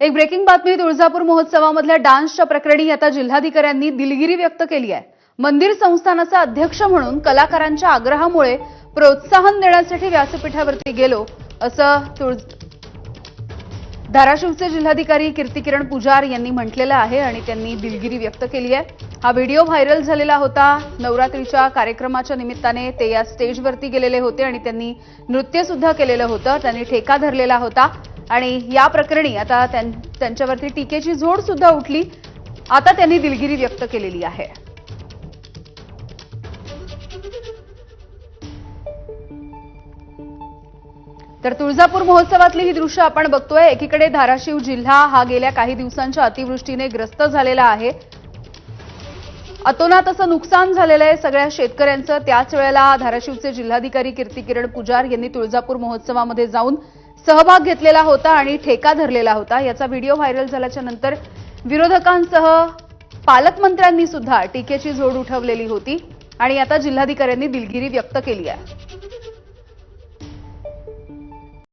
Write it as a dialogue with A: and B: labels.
A: एक ब्रेकिंग बातमी तुळजापूर महोत्सवामधल्या डान्सच्या प्रकरणी आता जिल्हाधिकाऱ्यांनी दिलगिरी व्यक्त केली आहे. मंदिर संस्थानाचा अध्यक्ष म्हणून कलाकारांच्या आग्रहामुळे प्रोत्साहन देण्यासाठी व्यासपीठावरती गेलो असं तुळ धाराशिवचे जिल्हाधिकारी कीर्तिकिरण पुजार यांनी म्हटलेलं आहे आणि त्यांनी दिलगिरी व्यक्त केली आहे. हा व्हिडिओ व्हायरल झालेला होता. नवरात्रीच्या कार्यक्रमाच्या निमित्ताने ते या स्टेजवरती गेलेले होते आणि त्यांनी नृत्य सुद्धा केलेलं होतं. त्यांनी ठेका धरलेला होता. आणि या प्रकरणी आता त्यांच्यावरती टीकेची झोड सुद्धा उठली. आता त्यांनी दिलगिरी व्यक्त केलेली आहे. तर तुळजापूर महोत्सवातली ही दृश्य आपण बघतोय. एकीकडे धाराशिव जिल्हा हा गेल्या काही दिवसांच्या अतिवृष्टीने ग्रस्त झालेला आहे. अतोनात असं नुकसान झालेलं आहे सगळ्या शेतकऱ्यांचं. त्याच वेळेला धाराशिवचे जिल्हाधिकारी कीर्तिकिरण पुजार यांनी तुळजापूर महोत्सवामध्ये जाऊन सहभाग घेतलेला होता आणि ठेका धरलेला होता. याचा व्हिडिओ व्हायरल झाल्याच्यानंतर विरोधकांसह पालकमंत्र्यांनी सुद्धा टीकेची झोड उठवलेली होती आणि आता जिल्हाधिकाऱ्यांनी दिलगिरी व्यक्त केली आहे.